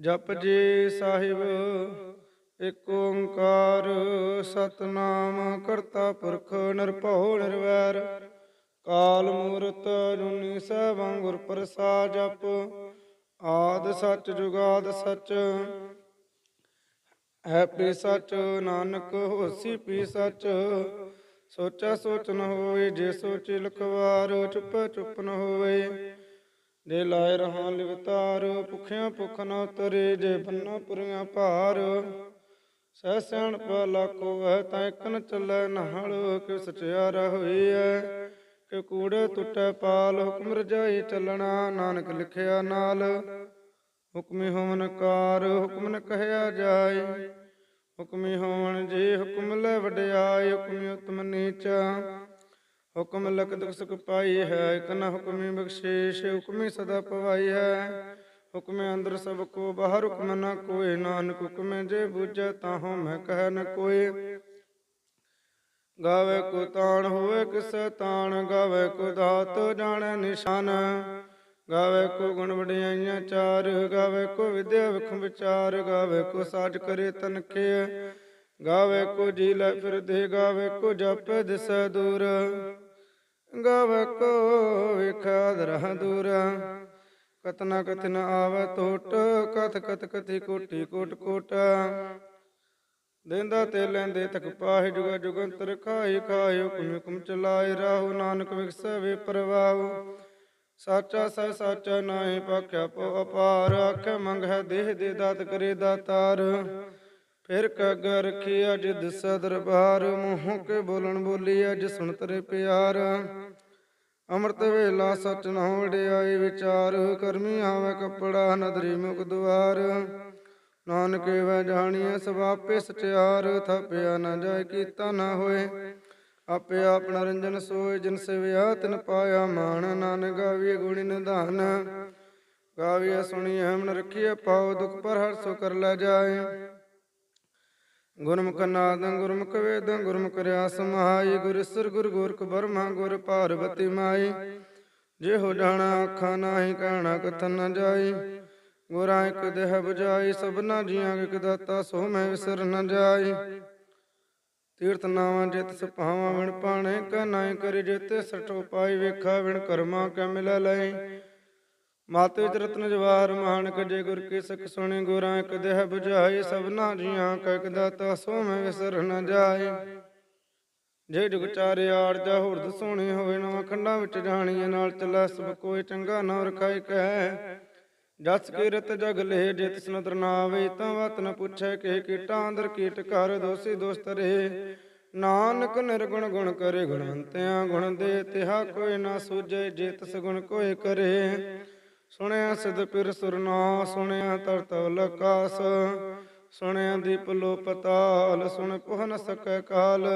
ਜਪ ਜੀ ਸਾਹਿਬ ਇੱਕ ਓੰਕਾਰ ਸਤਨਾਮ ਕਰਤਾ ਪੁਰਖ ਨਿਰਭਉ ਨਿਰਵੈਰ। ਕਾਲ ਮੂਰਤ ਜੁਨੀ ਸੈਭੰ ਗੁਰ ਪ੍ਰਸਾਦ ਜਪ ਆਦ ਸੱਚ ਜੁਗਾਦ ਸੱਚ। ਹੈਪੀ ਸੱਚ ਨਾਨਕ ਹੋਸੀ ਪੀ ਸੱਚ। ਸੋਚਾ ਸੋਚ ਨ ਹੋਏ ਜੇ ਸੋਚੀ ਲਖਵਾਰ ਚੁੱਪ ਚੁੱਪ ਨ ਹੋਵੇ। ਜੇ ਲਾਇ ਰਹਾ ਲਿਵਤਾਰ, ਭੁਖਿਆਂ ਭੁਖ ਨ ਉਤਰੇ ਜੇ ਬੰਨਾ ਪੁਰੀਆਂ ਭਾਰ। ਸਹਿ ਸਿਆਣਪ ਲਾਕੋ ਵਹਿ ਤਾਂ ਇੱਕ ਚੱਲੈ ਨਾਲ ਕਿ ਸਚਿਆਰਾ ਹੋਈ ਐ ਕਿ ਕੂੜੇ ਟੁੱਟੈ ਪਾਲ, ਹੁਕਮ ਰਜਾਈ ਚੱਲਣਾ, ਨਾਨਕ ਲਿਖਿਆ ਨਾਲ। ਹੁਕਮੀ ਹੋਵਨ ਕਾਰ, ਹੁਕਮ ਨ ਕਹਿਆ ਜਾਏ। ਹੁਕਮੀ ਹੋਵਨ ਜੀ, ਹੁਕਮ ਲੈ ਵਡਿਆਈ ਹੁਕਮੀ ਉਤਮ ਨੀਚਾ। ਹੁਕਮ ਲਕ ਦੁਖ ਸੁਖ ਪਾਈ ਹੈ, ਇਕ ਨ ਹੁਕਮੀ ਬਖਸ਼ੇਸ਼, ਹੁਕਮੀ ਸਦਾ ਪਵਾਈ ਹੈ। ਹੁਕਮੇ ਅੰਦਰ ਸਭ ਕੋ ਬਾਹਰ, ਹੁਕਮ ਨ ਕੋਈ, ਨਾਨਕ ਹੁਕਮੇ ਜੇ ਬੁਝੈ, ਤਾਹੋ ਮੈਂ ਕਹਿ ਨ ਕੋਏ ਗਾਵੇ ਕੋ ਤਾਣ ਹੋਵੇ ਕਿਸੈ ਤਾਣ, ਗਾਵੇ ਕੋ ਦਾਤ ਜਾਣੈ ਨਿਸ਼ਾਨ। ਗਾਵੇ ਕੋ ਗੁਣ ਵਡਿਆਈਆਂ ਚਾਰ, ਗਾਵੇ ਕੋ ਵਿਦਿਆ ਵਿਖ ਵਿਚਾਰ, ਗਾਵੇ ਕੋ ਸਾਜ ਕਰੇ ਤਨਖੇ ਗਾਵੇ ਕੋ ਜੀ ਲੈ ਫਿਰਦੇ ਗਾਵੇ ਕੋ ਜਪੈ ਦਿਸੈ ਦੂਰ। ਗਾਵੇ ਕੋ ਵਿਖਾ ਦਰਹ ਦੂਰ। ਕਤਨਾ ਕਤਨ ਆਵੇ ਟੋਟ ਕਥ ਕਥ ਕਥੀ ਕੋਟੀ ਕੋਟ ਕੋਟ। ਦੇਂਦਾ ਤੇ ਲੈਂਦੇ ਤਕ ਪਾਹਿ ਜੁਗ ਜੁਗੰਤਰ ਖਾਈ ਖਾਇ ਹੁਕਮ ਹੁਕਮ ਚਲਾਏ ਰਾਹੂ। ਨਾਨਕ ਵਿਖਸੈ ਪਰਵਾਉ ਸਾਚਾ ਸਹਿ ਸਾਚਾ ਨਾਹੀ ਪਾਖਿਆ ਪਉ ਅਪਾਰ। ਆਖੇ ਮੰਗਹਿ ਦੇਹ ਦੇ ਦਾਤ ਕਰੇ ਦਾਤਾਰ। ਫਿਰ ਕਗ ਰਖੀ ਅਜ ਦਿਸੈ ਦਰਬਾਰ ਮੂੰਹ ਕੇ ਬੋਲਣ ਬੋਲੀ ਅਜ ਸੁਣ ਤਰੇ ਪਿਆਰ। ਅੰਮ੍ਰਿਤ ਵੇਲਾ ਸਚ ਨਾ ਵਡਿਆਈ ਵਿਚਾਰ, ਕਰਮੀ ਆਵੇ ਕਪੜਾ ਨਦਰੀ ਮੁਖ ਦੁਆਰ। ਨਾਨਕ ਵੈ ਜਾਣੀਐ ਸਭ ਸਚਿਆਰ, ਥਪਿਆ ਨਾ ਜਾਏ ਕੀਤਾ ਨਾ ਹੋਏ। ਆਪੇ ਆਪਣਾ ਰੰਜਨ ਸੋਏ, ਜਿਨ ਸਿਵਿਆ ਤਿਨ ਪਾਇਆ ਮਾਨ ਨਾਨਕ ਗਾਵੀਏ ਗੁਣੀ ਨਿਧਾਨ। ਗਾਵੀਏ ਸੁਣੀਐ ਮਨ ਰਖੀਐ ਪਾਉ ਦੁਖ ਪਰ ਹਰ ਸੋ ਕਰ ਲੈ ਜਾਏ। ਗੁਰਮੁਖ ਨਾਦੰ, ਗੁਰਮੁਖ ਵੇਦੰ, ਗੁਰਮੁਖ ਰਿਆਸ ਮਹਾਈ, ਗੁਰ ਸਿਰ, ਗੁਰ ਗੋਰਖ ਬਰਮਾ, ਗੁਰ ਪਾਰਵਤੀ ਮਾਈ। ਜੇ ਹੋ ਜਾਣਾ ਅੱਖਾਂ ਨਾਹੀ, ਕਹਿਣਾ ਕਥਨ ਨਾ ਜਾਈ। ਗੁਰਾਂ ਇੱਕ ਦੇਹ 부ਜਾਈ ਸਭਨਾ ਜੀਆਂ ਇਕ ਦਾਤਾ, ਸੋ ਮੈਂ ਵਿਸਰ ਨ ਜਾਈ। ਤੀਰਥ ਨਾਵਾਂ ਜਿਤ ਸੁਭਾਵਾਂ ਵਿਣ ਪਾਣੇ ਕਾ ਨਾਇ ਕਰਿ ਜਿਤੇ ਸਟੋ ਪਾਈ ਵੇਖਾ, ਵਿਣ ਕਰਮਾ ਕੈ ਮਿਲੈ ਲਈ। ਮਾਤੇ ਵਿੱਚ ਰਤਨ ਜਵਾਰ ਮਾਨਕ ਜੇ ਗੁਰ ਕੀ ਸਿੱਖ ਸੁਣੀ, ਗੁਰਾਂ ਇਕ ਦੇਹ 부ਝਾਈ ਸਭਨਾ ਜੀਆਂ ਕਾ ਦਾਤਾ ਸੋ ਮੈਂ ਵਿਸਰ ਨ ਜਾਈ ਜੇ ਜੁਗ ਚਾਰੇ ਆਰਜਾ ਹੁਰਦ ਸੋਹਣੀ ਹੋਵੇ, ਨਵਾਂ ਖੰਡਾਂ ਵਿੱਚ ਜਾਣੀਏ, ਨਾਲ ਚੱਲੈ ਸਭ ਕੋਈ ਚੰਗਾ ਨਾ ਰਖਾਈ ਕਹਿ। ਜਸ ਕੀਰਤ ਜਗ ਲੈ, ਜੇ ਤਿਸ ਨਦਰ ਨਾ ਆਵੇ, ਤਾਂ ਵਤ ਨ ਪੁੱਛੈ ਕਿ ਕੀਟਾਂ ਅੰਦਰ ਕੀਟ ਕਰ ਦੋਸੀ ਦੋਸਤ ਰਹੇ। ਨਾਨਕ ਨਿਰਗੁਣ ਗੁਣ ਕਰੇ, ਗੁਣਵੰਤਿਆਂ ਗੁਣ ਦੇ ਤਿਹਾ ਕੋਈ ਨਾ ਸੂਝੇ, ਜੇ ਤਿਸ ਗੁਣ ਕੋਈ ਕਰੇ। ਸੁਣਿਆ ਸਿਧ ਪਿਰ ਸੁਰਨਾ, ਸੁਣਿਆ ਤਰਤਵ ਲਕਾਸ ਸੁਣਿਆ ਦੀਪ ਲੋ ਪਤਾਲ ਸੁਣ ਪੁਹ ਨ ਸਕੈ ਕਾਲ।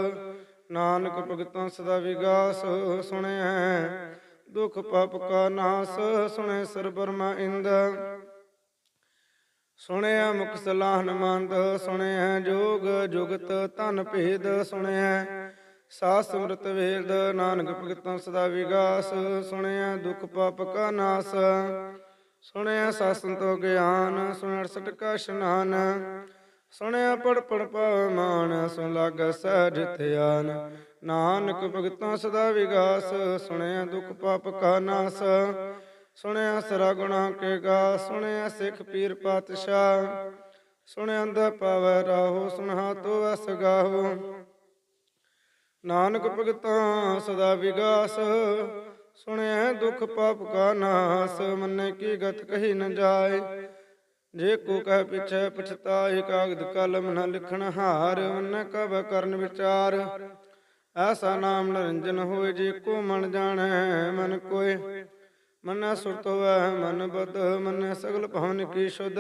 ਨਾਨਕ ਭਗਤਾਂ ਸਦਾ ਵਿਗਾਸ ਸੁਣਿਆ ਦੁਖ ਪਾਪ ਕਾ ਨਾਸ। ਸੁਣੇ ਸਰ ਬਰਮਾ ਇੰਦ। ਸੁਣਿਆ ਮੁਖ ਸਲਾਹਨ ਮੰਦ। ਸੁਣਿਆ ਜੋਗ ਜੁਗਤ ਧਨ ਭੇਦ। ਸੁਣਿਆ ਸਾਸ ਸਮਰਤ ਵੇਦ ਨਾਨਕ ਭਗਤਾਂ ਸਦਾ ਵਿਗਾਸ, ਸੁਣਿਆ ਦੁਖ ਪਾਪ ਕਾ ਨਾਸ, ਸੁਣਿਆ ਸਾਸਨ ਤੋ ਗਿਆਨ, ਸੁਣਿਆ ਸਟ ਕਾ ਇਸ਼ਨਾਨ, ਸੁਣਿਆ ਪੜ ਪੜ ਪਵਮਾਨ, ਸੁਣ ਲਗ ਸਹਿਜ ਧਿਆਨ, ਨਾਨਕ ਭਗਤਾਂ ਸਦਾ ਵਿਗਾਸ, ਸੁਣਿਆ ਦੁਖ ਪਾਪ ਕਾ ਨਾਸ, ਸੁਣਿਆ ਸਰਾ ਗੁਣਾ ਕੇ ਗਾ, ਸੁਣਿਆ ਸਿੱਖ ਪੀਰ ਪਾਤਸ਼ਾਹ, ਸੁਣਿਆ ਅੰਧ ਪਾਵੈ ਰਾਹੋ ਸੁਣਾ ਤੋ ਵਸ ਗਾਹੋ ਨਾਨਕ ਭਗਤਾਂ ਸਦਾ ਵਿਗਾਸ ਸੁਣਿਆ ਦੁਖ ਪਾਪ ਕਾ ਨਾਸ, ਮੰਨੇ ਕੀ ਗਤ ਕਹੀ ਨ ਜਾਏ। ਜੇ ਕੋ ਕਹਿ ਪਿਛੈ ਪਛਤਾਏ, ਕਾਗਦ ਕਲਮ ਨ ਲਿਖਣ ਹਾਰ, ਮਨ ਕਬ ਕਰਨ ਵਿਚਾਰ। ਐਸਾ ਨਾਮ ਨਰੰਜਨ ਹੋਏ, ਜੇ ਕੋ ਮਨ ਜਾਣੈ, ਮਨ ਕੋਏ। ਮਨ ਸੁਰਤ ਵੈ ਮਨ ਬਦ ਮਨ ਸਗਲ ਭਵਨ ਕੀ ਸ਼ੁਧ।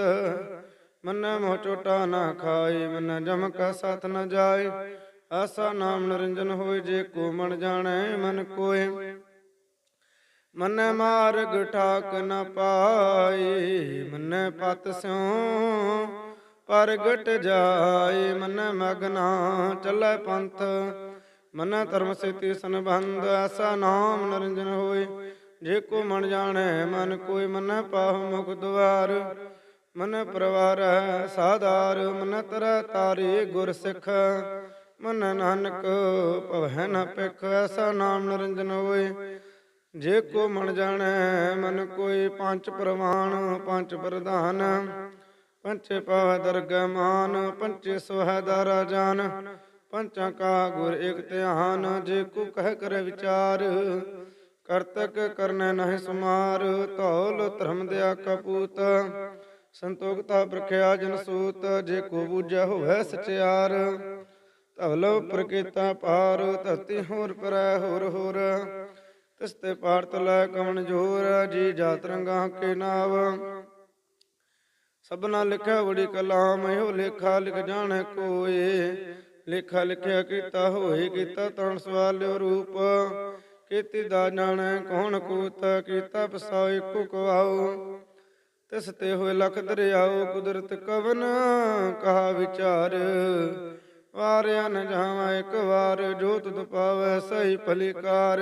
ਮਨ ਮੋਹ ਚੋਟਾ ਨਾ ਖਾਈ ਮਨ ਜਮ ਕਾ ਸਾਥ ਨ ਜਾਏ। ਆਸਾ ਨਾਮ ਨਰੰਜਨ ਹੋਏ ਜੇ ਕੋ ਮਨ ਜਾਣੈ, ਮਨ ਕੋਏ। ਮਨ ਮਾਰਗ ਠਾਕ ਨ ਪਾਈ ਮਨ ਪਤ ਸਿਉ, ਪ੍ਰਗਟ ਜਾਏ। ਮਨ ਮਗਨਾ ਚੱਲੇ ਪੰਥ, ਮਨ ਧਰਮ ਸੇਤੀ ਸੰਬੰਧ। ਆਸਾ ਨਾਮ ਨਰਿੰਜਨ ਹੋਏ, ਜੇ ਕੋ ਮਨ ਜਾਣੈ, ਮਨ ਕੋਈ ਮਨ ਪਾਹ ਮੁਖ ਦੁਆਰ, ਮਨ ਪਰਵਾਰ ਸਾਧਾਰ। ਮਨ ਤਰ ਤਾਰੇ ਗੁਰ ਸਿੱਖ ਮਨ ਨਾਨਕ ਭਵੈ ਨ ਪਿਖ ਐਸਾ ਨਾਮ ਨਿਰੰਜਨ ਹੋਏ ਜੇ ਕੋ ਮਨ ਜਾਣੈ, ਮਨ ਕੋਈ ਪੰਜ ਪ੍ਰਮਾਣ ਪੰਜ ਪ੍ਰਧਾਨ। ਪੰਚੇ ਪਾਵ ਦਰਗਹਿ ਪੰਚੇ ਸੁਹੈ ਦਾਰਾ ਜਾਨ। ਪੰਚਾਂ ਕਾ ਗੁਰ ਇਕ ਧਿਆਨ, ਜੇ ਕੋ ਕਹਿ ਕਰ ਵਿਚਾਰ। ਕਰਤਕ ਕਰਨੈ ਨਹਿ ਸੁਮਾਰ, ਧੌਲ ਧਰਮ ਦਿਆ ਕਪੂਤ ਸੰਤੋਖਤਾ ਪ੍ਰਖਿਆ ਜਨ ਸੂਤ, ਜੇ ਕੋ ਬੂਝੈ ਹੋਵੇ ਸਚਿਆਰ। ਧਵਲ ਪ੍ਰਕੇਤਾ ਪਾਰ ਧਰਤੀ ਹੋਰ ਪਰੈ ਹੋਰ ਹੋਰ। ਤਿਸਤੇ ਪਾਰਤ ਲੈ ਕਵਣ ਜੋਰ, ਜੀ ਜਾਤ ਰੰਗਾ ਕੇ ਨਾਵ। ਸਭਨਾ ਲਿਖਿਆ ਬੜੀ ਕਲਾਮ, ਇਹੋ ਲੇਖਾ ਲਿਖ ਜਾਣੈ ਕੋਏ। ਲੇਖਾ ਲਿਖਿਆ ਕੀਤਾ ਹੋਏ, ਕੀਤਾ ਤਣ ਸਵਾਲਿਓ ਰੂਪ। ਕੀਤੀ ਦਾ ਜਾਣੈ ਕੌਣ ਕੂਤ, ਕੀਤਾ ਪਸਾਉ ਇੱਕੋ ਕਵਾਉ। ਤਿਸ ਤੇ ਹੋਏ ਲਖ ਦਰਿਆਓ ਕੁਦਰਤ ਕਵਨ, ਕਹਾ ਵਿਚਾਰ। ਵਾਰਿਆ ਨ ਜਾਵਾਂ, ਇੱਕ ਵਾਰ ਜੋ ਤੁਧ ਪਾਵੈ ਸਹੀ ਭਲੀਕਾਰ।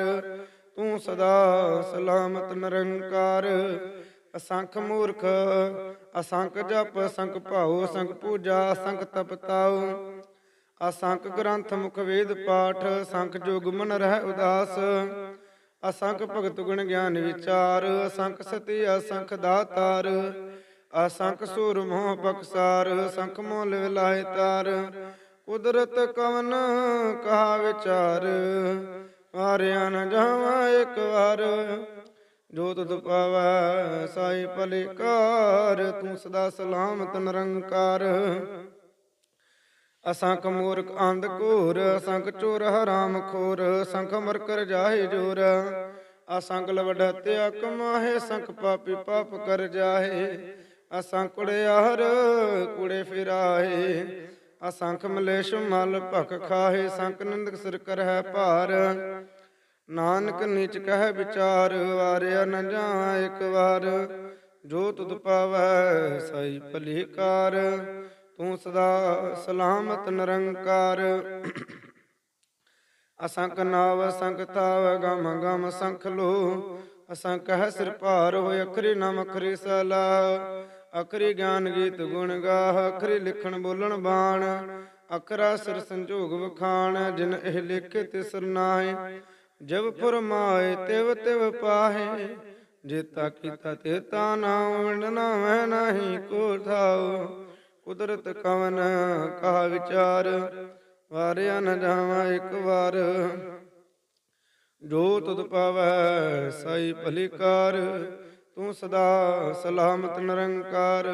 ਤੂੰ ਸਦਾ ਸਲਾਮਤ ਨਿਰੰਕਾਰ। ਅਸੰਖ ਮੂਰਖ, ਅਸੰਖ ਜਪ, ਅਸੰਖ ਭਾਉ, ਅਸੰਖ ਪੂਜਾ, ਅਸੰਖ ਤਪ ਤਪਤਾਉ ਅਸੰਖ ਗ੍ਰੰਥ ਮੁਖ ਵੇਦ ਪਾਠ, ਅਸੰਖ ਜੋਗ ਮਨ ਰਹਿ ਉਦਾਸ। ਅਸੰਖ ਭਗਤ ਗੁਣ ਗਿਆਨ ਵਿਚਾਰ, ਅਸੰਖ ਸਤੀ, ਅਸੰਖ ਦਾਤਾਰ। ਅਸੰਖ ਸੂਰ ਮੋਹ ਬਖਸਾਰ, ਅਸੰਖ ਮੋਲ ਵਿਲਾਇ ਤਾਰ ਕੁਦਰਤ ਕਵਨ ਕਹਾ ਵਿਚਾਰ ਵਾਰਿਆ ਨ ਜਾਵਾਂ ਇੱਕ ਵਾਰ। ਜੋ ਤੁਧ ਪਾਵੈ ਸਾਈ ਭਲੇਕਾਰ, ਤੂੰ ਸਦਾ ਸਲਾਮਤ ਨਿਰੰਕਾਰ। ਅਸੰਖ ਮੂਰਖ ਅੰਧ ਘੋਰ, ਅਸੰਖ ਚੋਰ ਹਰਾਮ ਖੋਰ, ਅਸੰਖ ਮਰਕਰ ਜਾਹੇ ਜੋਰ। ਅਸੰਖ ਲਵਡਤਿਆ ਕਮਾਹੇ ਸੰਖ ਪਾਪੀ ਪਾਪ ਕਰ ਜਾਹੇ। ਅਸੰਖ ਕੁੜਿਆਰ ਕੁੜੇ ਫਿਰਾਏ ਅਸੰਖ ਮਲੇਸ਼ ਮਲ ਭਖ ਖਾਹੇ ਸੰਖ ਨਿੰਦਕ ਸਿਰ ਕਰਹਿ ਭਾਰ। ਨਾਨਕ ਨੀਚ ਕਹਿ ਵਿਚਾਰ, ਵਾਰਿਆ ਨ ਜਾ ਇੱਕ ਵਾਰ। ਜੋ ਤੁਧ ਪਾਵੈ ਸਈ ਭਲੀਕਾਰ, ਤੂੰ ਸਦਾ ਸਲਾਮਤ ਨਿਰੰਕਾਰ। ਅਸੰਖ ਨਾਵ ਸੰਖ ਤਾਵ, ਗਮ ਗਮ ਸੰਖ ਲੋ। ਅਸੰਖ ਹੈ ਸਿਰ ਭਾਰ, ਹੋਇ ਅਖਰੀ ਨਾਮ ਅਖਰੀ ਸਲਾ। ਅਖਰੀ ਗਿਆਨ ਗੀਤ ਗੁਣ ਗਾਹ, ਅਖਰੀ ਲਿਖਣ ਬੋਲਣ ਬਾਣ, ਅਖਰਾ ਸਿਰ ਸੰਜੋਗ ਵਖਾਣ, ਜਿਨ ਇਹ ਲਿਖੇ ਤੇ ਸਰਨਾਏ ਜਬ ਫਰਮਾਏ ਤਿਵ ਤਿਵ ਪਾਹੇ ਜੇਤਾ ਕੀਤਾ ਤੇ ਤਾ ਨਾਮ ਵੰਡਨਾ ਮੈਂ ਨਹੀਂ ਕੋ ਥਾਉ, ਕੁਦਰਤ ਕਵਨ ਕਹਾ ਵਿਚਾਰ, ਵਾਰਿਆ ਨ ਜਾਵਾਂ ਇੱਕ ਵਾਰ। ਜੋ ਤੁਧ ਪਾਵੈ, ਸਾਈ ਭਲੀਕਾਰ ਤੂੰ ਸਦਾ ਸਲਾਮਤ ਨਿਰੰਕਾਰ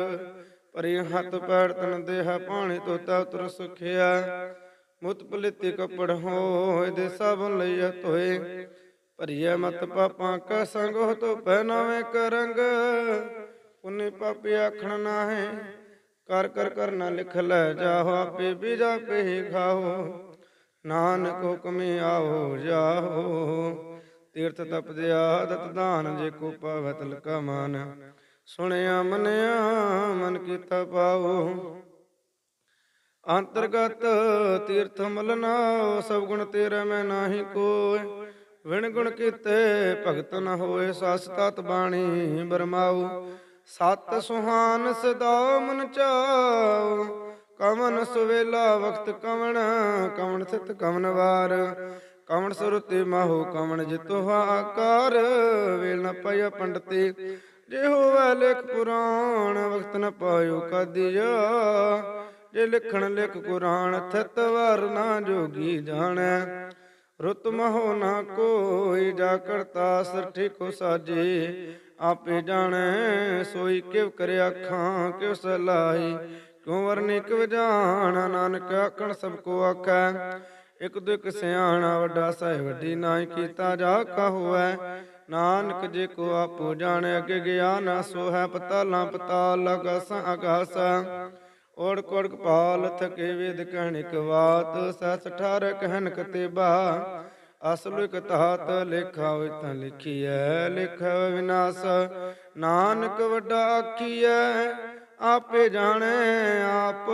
ਪਰੀ ਹੱਥ ਪੈਰ ਤਨ ਦੇਹ ਪਾਣੀ ਤੋਤਾ ਉਤਰ ਸੁਖਿਆ। ਮੁਤ ਪਲਿਤੀ ਕਪੜ ਹੋਏ ਦੇ ਸਭ ਲਈਆ ਤੋਏ ਭਰੀਐ ਮਤ ਪਾਪਾਂ ਕਾ ਸੰਗ ਹੋ ਤੋ ਪਹਿਨਾਵੇਂ ਕਰੰਗ ਪੁੰਨੇ ਪਾਪੀ ਆਖਣ ਨਾਹੇ, ਕਰ ਕਰ ਕਰ ਨਾ ਲਿਖ ਲੈ ਜਾਹੋ, ਆਪੇ ਬੀਜਾ ਪੇ ਖਾਓ। ਨਾਨਕ ਹੁਕਮੇ ਆਓ ਜਾਹੋ। ਤੀਰਥ ਤਪਦਿਆ ਦਤ ਦਾਨ ਜੇ ਕੋ ਪਾਵੈ ਤਲਕਾ ਮਾਨ। ਸੁਣਿਆ ਮਨਿਆ, ਮਨ ਕੀਤਾ ਪਾਓ ਅੰਤਰਗਤ ਤੀਰਥ ਮਲਨਾ ਸਭ ਗੁਣ ਤੇਰੇ ਮੈਂ ਨਾਹੀ ਕੋਇ। ਵਿਣ ਗੁਣ ਕੀਤੇ ਭਗਤ ਨ ਹੋਏ, ਸਸ ਤਤ ਬਾਣੀ ਬਰਮਾਉ। ਸਤ ਸੁਹਾਨ ਸਦਾ ਮਨ ਚਾਉ। ਕਵਨ ਸੁਵੇਲਾ ਵਕਤ ਕਵਣ ਕਵਣ ਸਿਤ ਕਵਨ ਵਾਰ। ਕਵਣ ਸੁਰਤੀ ਮਾਹੂ ਕਵਣ ਜਿਤੁ ਆਕਾਰ ਵੇਲ ਨ ਪਇ ਪੰਡਤੇ। ਜੇ ਹੋਵੇ ਲਿਖ ਪੁਰਾਣ ਵਕਤ ਨ ਪਾਇਓ ਕਦੀਆ। ਜੇ ਲਿਖਣ ਲਿਖ ਕੁਰਾਨ, ਥਿਤ ਵਰ ਨਾ ਜੋਗੀ ਜਾਣੈ। ਰੁਤ ਮਹੋ ਨਾ ਕੋਈ, ਜਾ ਕਰਤਾ ਸਰਠੀ ਕੋ ਸਾਜੇ। ਆਪੇ ਜਾਣੈ, ਸੋਈ ਕਿਵ ਕਰਿ ਆਖਾਂ ਕਿਵ ਸਲਾਈ ਕਿਉ ਵਰਨੀ ਕਿਵ ਜਾਣ, ਨਾਨਕ ਆਖਣ ਸਭ ਕੋ ਆਖੈ। ਇਕ ਦੁਇਕ ਸਿਆਣਾ ਵੱਡਾ ਸਹਿ ਵੱਡੀ ਨਾਹੀ ਕੀਤਾ ਜਾ ਕਹੋਐ ਨਾਨਕ ਜੇ ਕੋ ਆਪੋ ਜਾਣੈ, ਅਗੇ ਗਿਆ ਨਾ ਸੋ ਹੈ ਪਤਾਲਾਂ ਪਤਾਲ ਅਗਾਸਾਂ ਅਗਾਸਾਂ। ਓੜ ਕੋੜ ਕਪਾਲ ਥਕੇ ਵੇਦ ਕਹਿਣਿਕ ਬਾਤ ਸਸ ਠਾਰ ਕਹਿਨ ਕਤੇ ਬਾ ਅਸਲ ਇਕ ਤਾਤ ਲੇਖਾ ਹੋਇ ਤਾਂ ਲਿਖੀਐ, ਲਿਖ ਵਿਨਾਸ਼। ਨਾਨਕ ਵੱਡਾ ਆਖੀਐ, ਆਪੇ ਜਾਣੈ ਆਪ।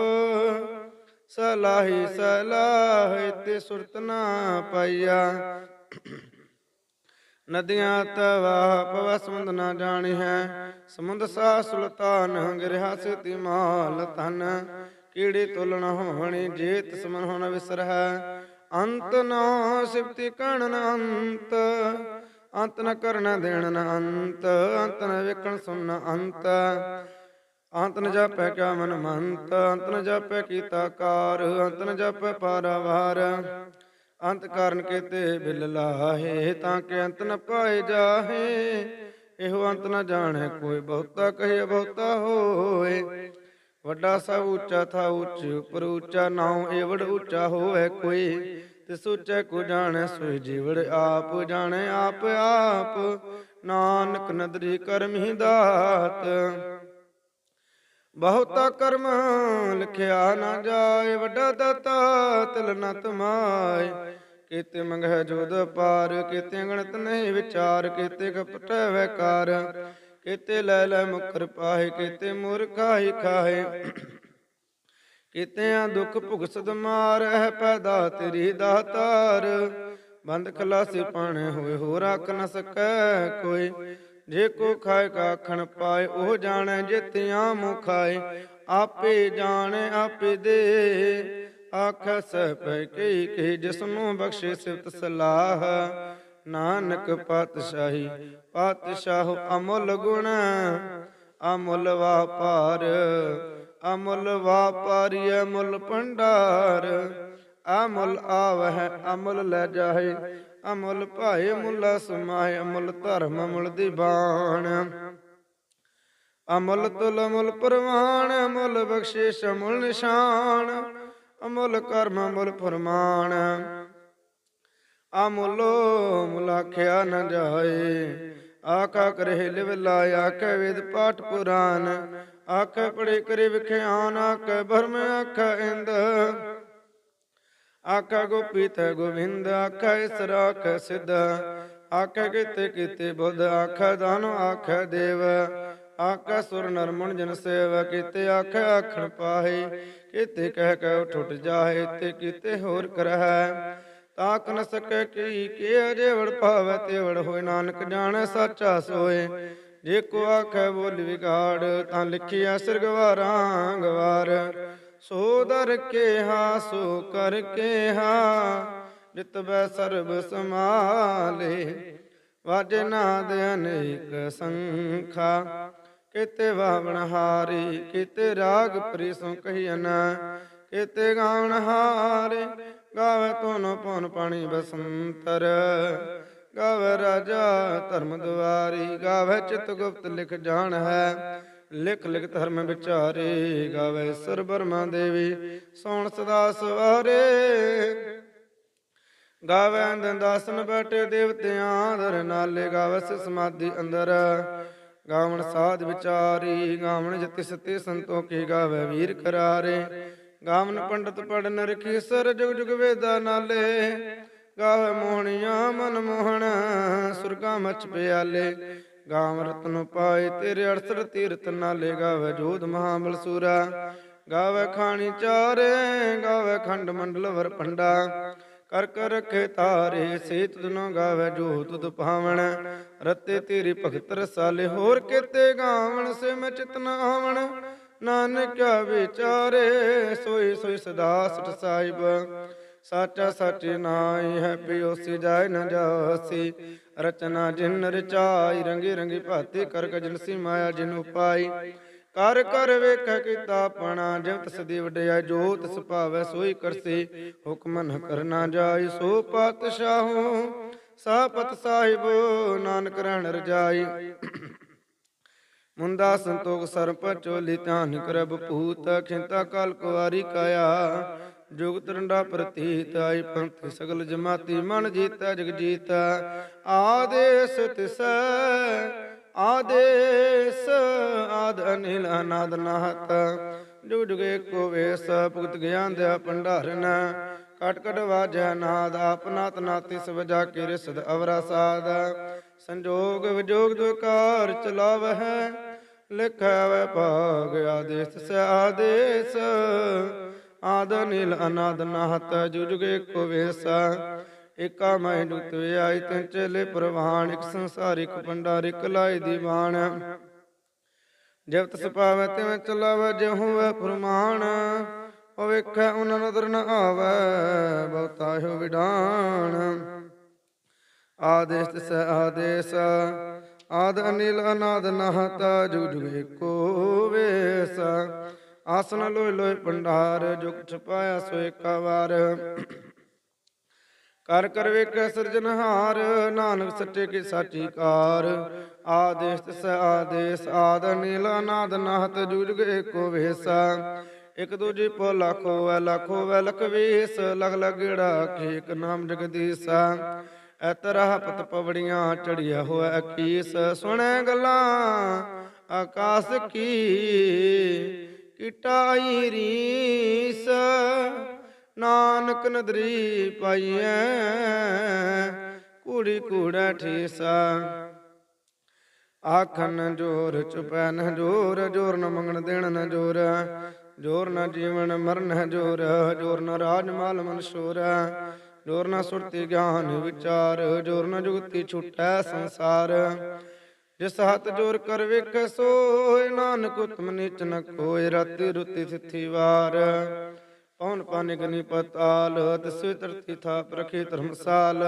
ਸਲਾਹੀ ਸਲਾਹ ਤੇ ਸੁਰਤ ਨਾ ਪਾਈਆ। ਨਦੀਆਂ ਤਵਾ ਪਵ ਸਮੁੰਦ ਨਾ ਜਾਣੀ ਹੈ ਸਮੁੰਦ ਸਾ ਸੁਲਤਾਨ ਗਿਰਿਆ ਸੇਤੀ ਮਾਲ ਤਨ ਕੀੜੇ ਤੁਲਣ ਹੋਣੀ ਜੇ ਤਿਸ ਹੋਣ ਵਿਸਰ ਹੈ ਅੰਤ ਨਾ ਸਿਫਤੀ ਕਣ ਨ ਅੰਤ। ਅੰਤ ਨ ਕਰਨ ਦੇਣ ਨ ਅੰਤ। ਅੰਤ ਨ ਵੇਖਣ ਸੁਣ ਅੰਤ। ਅੰਤ ਨ ਜਾਪੈ ਕਿਆ ਮਨ ਮੰਤ, ਅੰਤ ਨ ਜਾਪੈ ਕੀਤਾ ਕਾਰ, ਅੰਤ ਨ ਜਾਪੈ ਪਾਰਾਵਾਰ। ਅੰਤ ਕਾਰਨ ਕੀਤੇ ਬਿਲ ਲਾਹੇ, ਤਾਂ ਕਿ ਅੰਤ ਨ ਪਾਏ ਜਾਹੇ। ਇਹੋ ਅੰਤ ਨ ਜਾਣੈ, ਕੋਈ ਬਹੁਤਾ ਕਹੇ ਬਹੁਤਾ ਹੋਏ। ਵੱਡਾ ਸਭ ਉੱਚਾ ਥਾ ਉੱਚ, ਉਪਰ ਉੱਚਾ ਨਾਉ, ਏਵੜ ਉੱਚਾ ਹੋਵੇ ਕੋਈ। ਤਿਸ ਉੱਚੇ ਕੋ ਜਾਣੈ ਸੋਈ ਜੀਵੜ ਆਪ ਜਾਣੈ, ਆਪ ਆਪ। ਨਾਨਕ ਨਦਰੀ ਕਰਮੀ ਦਾਤ। ਬਹੁਤਾ ਕਰਮ ਲਿਖਿਆ ਨਾ ਜਾਏ, ਵੱਡਾ ਦਾਤਾ ਤਿਲ ਨ ਤਮਾਏ। ਕੀਤੇ ਮੰਗਹਿ ਜੋਦ ਪਾਰ, ਕੀਤੇ ਗਣਤ ਨਹੀਂ ਵਿਚਾਰ, ਕੀਤੇ ਕਪਟੈ ਵੈਕਾਰ। ਕੀਤੇ ਲੈ ਲੈ ਮੁਕਰ ਪਾਹੇ, ਕੀਤੇ ਮੂਰਖਾਈ ਖਾਏ ਕੀਤਿਆਂ ਦੁੱਖ ਭੁਗਸਦ ਮਾਰਹਿ ਪੈਦਾ ਤੇਰੀ ਦਾਤਾਰ। ਬੰਦ ਖਲਾਸੀ ਪਾਣੇ ਹੋਏ ਹੋ ਰੱਖ ਨ ਸਕੈ ਕੋਈ। ਜੇ ਕੋ ਖਾਏ ਕਾਖਣ ਪਾਏ, ਉਹ ਜਾਣੈ ਜਿਤਿਆਂ ਮੁ ਖਾਏ ਆਪੇ ਜਾਣੈ, ਆਪੇ ਦੇ। ਆਖੈ ਸਹਿ ਪੈ ਕਈ ਕਹੀ ਜਿਸ ਬਖਸ਼ੇ ਸਿਫਤ ਸਲਾਹ। ਨਾਨਕ ਪਾਤਸ਼ਾਹੀ, ਪਾਤਸ਼ਾਹ ਅਮੁੱਲ ਗੁਣ। ਅਮੁੱਲ ਵਾਪਾਰ, ਅਮੁੱਲ ਵਾਪਾਰੀ ਅਮੁੱਲ ਭੰਡਾਰ। ਅਮੁੱਲ ਆਵਹਿ, ਅਮੁੱਲ ਲੈ ਜਾਏ ਅਮੁੱਲ ਭਾਏ ਮੁੱਲਾ ਸਮਾਏ, ਅਮੁੱਲ ਧਰਮ ਅਮੁੱਲ ਦੀਵਾਨ ਅਮੁੱਲ ਤੁਲ ਅਮੁੱਲ ਪ੍ਰਵਾਨ ਅਮੁੱਲ ਬਖਸ਼ਿਸ਼ ਅਮੁੱਲ ਨਿਸ਼ਾਨ। ਅਮੁੱਲ ਕਰਮ ਅਮੁੱਲ ਫਰਮਾਨ। ਅਮੁੱਲੋ ਮੁਲਾਖਿਆ ਨ ਜਾਏ। ਆਖਾ ਕਰੇ ਲਿਵ ਲਾਇਆ ਕੈ ਵੇਦ ਪਾਠ ਪੁਰਾਨ। ਆਖੇ ਪੜੇ ਕਰੇ ਵਿਖਿਆਨ ਆਖੇ ਭਰਮ ਆਖੇ ਇੰਦ। ਆਖੇ ਗੋਪੀ ਤੈ ਗੋਵਿੰਦ, ਆਖੇ ਇਸਰ ਆਖੇ ਸਿੱਧ। ਆਖੇ ਕੀਤੇ ਕੀਤੇ ਬੁੱਧ, ਆਖੇ ਦਾਨੋ ਆਖੇ ਦੇਵ। ਆਖੇ ਸੁਰ ਨਰ ਜਨ ਸੇਵ, ਕੀਤੇ ਆਖੇ ਆਖਣ ਪਾਹੇ। ਕੀਤੇ ਕਹਿ ਕਹਿ ਠੁੱਟ ਜਾਏ ਤੇ ਕਿਤੇ ਹੋਰ ਕਰਹਿ। ਤਾਕ ਨ ਸਕੈ ਕੀ, ਕੇ ਅਜੇ ਵੜ ਭਾਵੈ ਤੇ ਨਾਨਕ ਜਾਣੈ, ਸਾਚਾ ਸੋਏ। ਜੇ ਕੋ ਆਖੈ ਬੋਲ ਵਿਗਾੜ, ਤਾਂ ਲਿਖਿਆ ਸਿਰਗਵਾਰਾਂ ਗਵਾਰ। ਦਰ ਕੇ ਹਾ ਸੋ ਕਰ ਕੇ ਹਾ ਜਿਤ ਬੈ ਸਰਬ ਸਮਾਲੇ ਵਾਜੇ ਨਾਦ ਅਨੇਕ ਸੰਖਾ, ਕਿਤੇ ਵਾਵਣ ਹਾਰੀ, ਕਿਤੇ ਰਾਗ ਪ੍ਰੀਸੋਂ ਕਹੀਨ ਕਿਤੇ ਗਾਵਣ ਹਾਰੇ, ਗਾਵੇ ਤੋਨ ਪਉਨ ਪਾਣੀ ਬਸੰਤਰ। ਗਾਵੇ ਰਾਜਾ ਧਰਮ ਦੁਆਰੀ, ਗਾਵੇ ਚਿਤ ਗੁਪਤ ਲਿਖ ਜਾਣ ਹੈ। ਲਿਖ ਲਿਖ ਧਰਮ ਵਿਚਾਰੇ, ਗਾਵੇ ਸਰ ਬਰਮਾ ਦੇਵੀ ਸੋਣ ਸਦਾ ਸਵਾਰੇ ਗਾਵੇ ਅੰਦਨ ਦਾਸਨ ਬੈਠੇ ਦੇਵਤਿਆਂ ਦਰ ਨਾਲੇ ਗਾਵੇ ਸਮਾਧੀ ਅੰਦਰ। ਗਾਵਣ ਸਾਧ ਵਿਚਾਰੀ, ਗਾਵਣ ਜਤੀ ਸਤੀ ਸੰਤੋਖੀ ਗਾਵੇ ਵੀਰ ਕਰਾਰੇ। ਗਾਵਨ ਪੰਡਤ ਪੜਨ ਰਖੀ ਸਰ ਜੁਗ ਜੁਗ ਵੇਦਾ ਨਾਲੇ। ਗਾਵੇ ਮੋਹਣੀਆਂ ਮਨ ਮੋਹਣ ਸੁਰਗਾ ਮਚ ਪਿਆਲੇ। ਗਾਵ ਰਤਨ ਪਾਏ ਤੇਰੇ ਅੜਸਰ ਤੀਰਤ ਨਾਲੇ ਗਾਵੇ ਜੋਧ ਮਹਾਬਲ ਸੂਰਾ। ਗਾਵੇ ਖਾਣੀ ਚਾਰੇ, ਗਾਵੇ ਖੰਡ ਮੰਡਲ ਵਰ ਪੰਡਾ। ਕਰ ਕਰ ਰਖੇ ਤਾਰੇ, ਸੇਤ ਦੁਨੋ ਗਾਵੇ ਜੋ ਤੁਧ ਭਾਵਣ ਰਤੇ ਤੇਰੀ ਭਗਤ ਰਸਾਲੇ, ਹੋਰ ਕਿਤੇ ਗਾਵਣ ਸੇ ਮੈਂ ਚਿਤਨ ਆਵਣ। ਨਾਨਕ ਵਿਚਾਰੇ ਸੋਈ ਸੋਈ ਸਦਾ ਸਟ ਸਾਹਿਬ। ਸਾਚਾ ਸੱਚ ਨਾਈ ਹੈ ਪਿਓਸੀ ਜਾਇ ਨ ਜਾਸੀ। ਰਚਨਾ ਜਿਨ ਰਚਾਈ, ਰੰਗੀ ਰੰਗੀ ਭਾਤੀ ਕਰ ਕਜਨਸੀ ਮਾਇਆ ਜਿਨ ਉਪਾਈ। ਕਰ ਕਰ ਵੇਖ ਕੀਤਾ ਪਣਾ ਜਿਵ ਤਸ ਦੀ ਵਡਿਆ ਜੋ ਤਿਸ ਭਾਵੈ ਸੋਈ ਕਰਸੀ। ਹੁਕਮ ਨ ਕਰਨਾ ਜਾਈ ਸੋ ਪਾਤਸ਼ਾਹੋ, ਸਾਪਤ ਸਾਹਿਬ ਨਾਨਕ ਰਹਿਣ ਰਜਾਈ। ਮੁੰਦਾ ਸੰਤੋਖ ਸਰਪ ਚੋਲੀ ਧਿਆਨ ਕਰਬ ਭੂਤ ਖਿੰਤਾ ਕਲ ਕੁਵਾਰੀ ਕਾਇਆ। ਜੁਗ ਤਰੰਡਾ ਪ੍ਰਤੀਤ ਆਈ ਪੰਥ ਸਗਲ ਜਮਾਤੀ ਮਨ ਜੀਤਾ, ਜਗ ਜੀਤਾ। ਆਦੇਸ ਤਿਸ, ਆਦੇਸ ਆਦ ਅਨਿਲ ਅਨਾਦ ਨਾਹਤ। ਜੁਗ ਜੁਗ ਏਕੋ ਵੇਸ, ਭੁਗਤ ਗਿਆਨ ਦੇ ਭੰਡਾਰਨ। ਕਟ ਕਟ ਵਾਜੈ ਨਾਦ ਆਪਨਾਤ ਨਾਤੀ ਸਵਜਾ ਕੇ ਰਿਸਦ ਅਵਰਾ ਸਾਦ। ਸੰਜੋਗ ਵਿਜੋਗ ਦੁਕਾਰ ਚਲਾਵਹਿ, ਲਿਖੈ ਵੈ ਭਾਗ ਆਦੇਸ ਸ ਆਦੇਸ ਆਦ ਨੀਲ ਅਨਾਦ ਨਾਹਤ, ਜੁਗ ਜੁਗ ਏਕੋ ਵੇਸ। ਏਕਾ ਮੈਂ ਜੁਤ ਆਈ ਤੈਂ ਚੇਲੇ ਪ੍ਰਵਾਨ, ਇੱਕ ਸੰਸਾਰ ਭੰਡਾਰ, ਇੱਕ ਲਾਈ ਦੀਵਾਨ। ਜਬ ਤਸ ਪਾਵੈ ਤਿਵੇਂ ਚਲਾਵੈ, ਜੇ ਹੋਵੇ ਫਰਮਾਨ ਉਹ ਵੇਖੈ ਉਹਨਾਂ ਨਦਰ ਨ ਆਵੈ, ਬਹੁਤਾ ਹੋ ਵਿਡਾਨ। ਆਦੇਸ਼ ਤਿਸ ਆਦੇਸ਼, ਆਦ ਅਨਿਲ ਅਨਾਦ ਨਹਤਾ, ਜੁਗ ਜੁਗ ਏਕੋ ਵੇਸ। ਆਸਨ ਲੋਇ ਲੋਇ ਭੰਡਾਰ, ਜੁਗ ਛਪਾਇਆ ਸੋ ਏਕਾ ਵਾਰ। ਕਰ ਕਰ ਵੇਖੈ ਸਿਰਜਨਹਾਰ ਨਾਨਕ ਸੱਚੇ ਕੀ ਸਾਚੀ ਕਾਰ। ਆਦੇਸ਼ ਤਿਸ ਆਦੇਸ਼, ਆਦ ਅਨਿਲ, ਅਨਾਦ ਨਹਤ ਜੁਗ ਏਕੋ ਵੇਸਾ। ਇਕ ਦੂਜੀ ਪੋ ਲੱਖੋ ਵੈ ਲਖੋ ਵੈ ਲਖਵੀਸ ਲਗ ਲਗੜਾ ਕੀ ਇੱਕ ਨਾਮ ਜਗਦੀਸਾ। ਐ ਤਰਹ ਪਤ ਪਵੜੀਆਂ ਚੜਿਆ ਹੋਇਆ ਕੀਸ ਸੁਣੈ ਗੱਲਾਂ, ਆਕਾਸ਼ ਕੀ ਕਿਟਾਈ ਰੀਸ, ਨਾਨਕ ਨਦਰੀ ਪਾਈਐ, ਕੂੜੀ ਕੂੜਾ ਠੀਸਾ। ਆਖਨ ਜੋਰ, ਚੁਪੈ ਨ ਜੋਰ ਜੋਰ ਨ ਮੰਗਣ ਦੇਣ ਨ ਜੋਰ ਜੋਰ ਨ ਜੀਵਨ ਮਰਨ ਜੋਰ ਜੋਰ ਨ ਰਾਜ ਮਾਲ ਮਨਸ਼ੂਰ, ਜੋਰ ਨ ਸੁਰਤੀ ਗਿਆਨ ਵਿਚਾਰ, ਜੋਰ ਨ ਜੁਗਤੀ ਛੁਟੈ ਸੰਸਾਰ। ਜਿਸ ਹੱਥ ਜੋਰ ਕਰ ਵੇਖੈ ਸੋਏ ਨਾਨਕ ਉਤਮ ਨੀਚ ਨ ਕੋਇ ਰਾਤੀ ਰੁਤੀ ਸਿੱਥੀ ਵਾਰ। ਪਉਨ ਪਾਨਿ ਗਨੀ ਪਤਾਲ ਤਿਸਵੇ ਧਰਤੀ ਥਾਪ ਰਖੇ ਧਰਮਸਾਲ।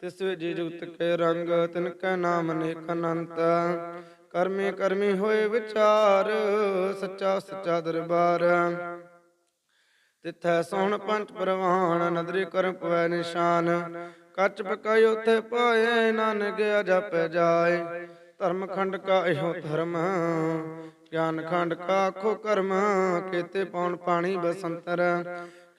ਤਿਸਵੇ ਜੀ ਜੁਗਤ ਕੇ ਰੰਗ, ਤਿਨ ਕੈ ਨਾਮ ਅਨੇਕ ਅਨੰਤ। ਕਰਮੇ ਕਰਮੀ ਹੋਏ ਵਿਚਾਰ, ਸੱਚਾ ਸੱਚਾ ਦਰਬਾਰ। ਤਿੱਥੈ ਸੋਹਣ ਪੰਜ ਪ੍ਰਵਾਨ, ਨਦਰੀ ਕਰਮ ਪਵੈ ਨਿਸ਼ਾਨ। ਕੱਚ ਪਕਾਈ ਉਥੇ ਪਾਏ, ਨਾਨਕ ਜਪੈ ਜਾਏ। ਧਰਮ ਖੰਡ ਕਾ ਇਹੋ ਧਰਮ, ਗਿਆਨ ਖੰਡ ਕਾ ਆਖੋ ਕਰਮ, ਕੀਤੇ ਪੌਣ ਪਾਣੀ ਬਸੰਤਰ।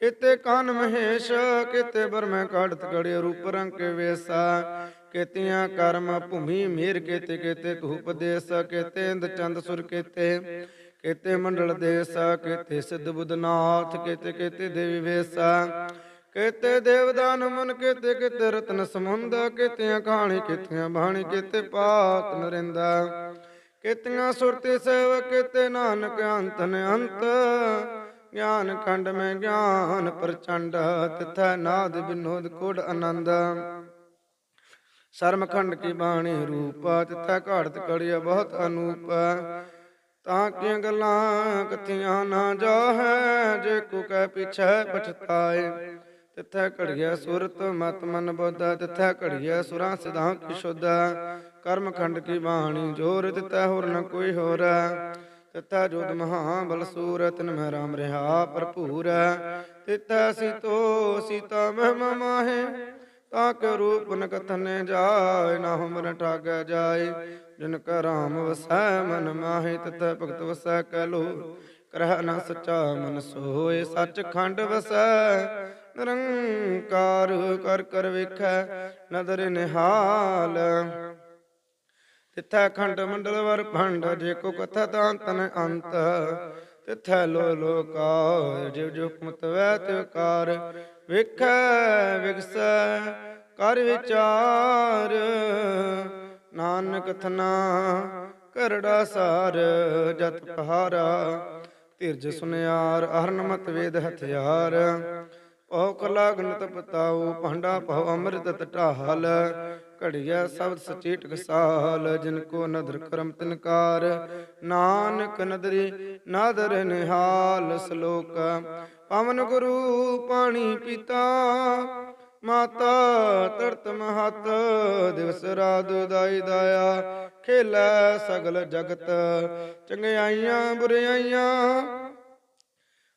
ਕੀਤੇ ਕਾਨ ਮਹੇਸ਼, ਕੀਤੇ ਬਰਮੈ ਕਾੜਤ ਗੜੇ ਰੂਪ ਰੰਗ ਕੇ ਵੇਸਾ। ਕੀਤਿਆਂ ਕਰਮ ਭੂਮੀ ਮੇਰ, ਕਿਤੇ ਕੀਤੇ ਧੂਪ ਦੇਸ ਕਿਤੇ ਇੰਦ ਚੰਦ ਸੁਰ ਕੀਤੇ। ਕੀਤੇ ਮੰਡਲ ਦੇਸ, ਕੀਤੇ ਸਿੱਧ ਬੁੱਧਨਾਥ ਕਿਤੇ ਕਿਤੇ ਦੇਵੀ ਵੇਸਾ। ਕਿਤੇ ਦੇਵਦਾਨ ਮਨ ਕੀਤੇ ਕੀਤੇ ਰਤਨ ਸਮੁੰਦ ਕੀਤਿਆਂ ਕਹਾਣੀ, ਕੀਤਿਆਂ ਬਾਣੀ, ਕਿਤੇ ਪਾਤ ਨਰਿੰਦਾ। ਕੀਤੀਆਂ ਸੁਰਤੀ ਸੇਵ ਕੀਤੇ ਨਾਨਕ ਅੰਤ ਅੰਤ ਗਿਆਨ ਖੰਡ ਮੈਂ ਗਿਆਨ ਪ੍ਰਚੰਡ, ਤਿਥੈ ਨਾਦ ਬਿਨੋਦ ਕੋਡ ਆਨੰਦ। ਸਰਮਖੰਡ ਕੀ ਬਾਣੀ ਰੂਪ, ਤਿਥੈ ਘਾੜਤ ਕੜਿਆ ਬਹੁਤ ਅਨੂਪ। ਤਾਂ ਕੀਆਂ ਗੱਲਾਂ ਕਥੀਆਂ ਨਾ ਜਾਹੈ, ਜੇ ਕੋ ਕਹਿ ਪਿਛੈ ਪਛਤਾਏ। ਤਿਥੈ ਘੜਿਆ ਸੁਰਤ, ਮਤ ਮਨ ਬੁੱਧ, ਤਿਥੈ ਘੜਿਆ ਸੁਰਾਂ ਸਿਧਾਂ ਕੀ ਸ਼ੁੱਧ। ਕਰਮ ਖੰਡ ਕੀ ਬਾਣੀ ਜੋਰ ਤਿਤੈ ਹੋਰ ਨ ਕੋਈ ਹੋਰ। ਤਿਥੈ ਜੋਦ ਮਹਾ ਬਲ ਸੂਰ, ਤਿਨ ਮੈਂ ਰਾਮ ਰਹਾ ਭਰਪੂਰ। ਤਿਥੈ ਸੀਤੋ ਸੀਤਾ ਮਹਿ ਮਾਹੇ, ਤਾਂ ਕੇ ਰੂਪ ਨ ਕਥਨੇ ਜਾਏ, ਨਾ ਹਮਰ ਠਾਗੈ ਜਾਏ। ਜਿਨ ਕਾ ਰਾਮ ਵਸੈ, ਮਨ ਮਾਹੇ, ਤਿਥੈ ਭਗਤ ਵਸੈ ਕਹਿ ਲੋ ਕਰਹਿ ਨਾ ਸੱਚਾ ਮਨ ਸੋਏ। ਸੱਚ ਖੰਡ ਵਸੈ ਨਿਰੰਕਾਰ ਕਰ ਕਰ ਵੇਖੈ ਨਦਰ ਨਿਹਾਲ। ਤਿਥੈ ਖੰਡ ਮੰਡਲ ਵਰ ਭੰਡ, ਜੇ ਕੋ ਕਥਾ ਤਾਂ ਤਨ ਅੰਤ। ਤਿਥੈ ਲੋ ਲੋਕਾ ਜਿਵ ਜੋ ਕੁਮਤ ਵੈ ਤਿਵਕਾਰ ਵੇਖੈ, ਵਿਗਸੈ, ਕਰ ਵਿਚਾਰ। ਨਾਨਕ ਥਨਾ ਕਰੜਾ ਸਾਰ, ਜਤ ਪਹਾਰਾ। ਧਿਰਜ ਸੁਨਿਆਰ, ਅਹਰਨ ਮਤ ਵੇਦ ਹਥਿਆਰ। ਔਖ ਲਾਗਨ ਤਪਤਾਉ ਭਾਂਡਾ ਭਉ ਅੰਮ੍ਰਿਤ ਟਟਾਹਲ ਘੜੀਆ ਸ਼ਬਦ ਸਚੀ ਟਕਸਾਲ ਜਿਨ ਕੋ ਨਦਰ ਕਰਮ ਤਿਨਕਾਰ ਨਾਨਕ ਨਦਰੀ ਨਾਦਰ ਨਿਹਾਲ ਸ਼ਲੋਕ। ਪਵਨ ਗੁਰੂ ਪਾਣੀ ਪੀਤਾ, ਮਾਤਾ ਤਰਤ ਮਹਤ, ਦਿਵਸ ਰਾਤ ਦਾਈ ਦਾਇਆ। ਖੇਲਾ ਸਗਲ ਜਗਤ, ਚੰਗਿਆਈਆਂ ਬੁਰਿਆਈਆਂ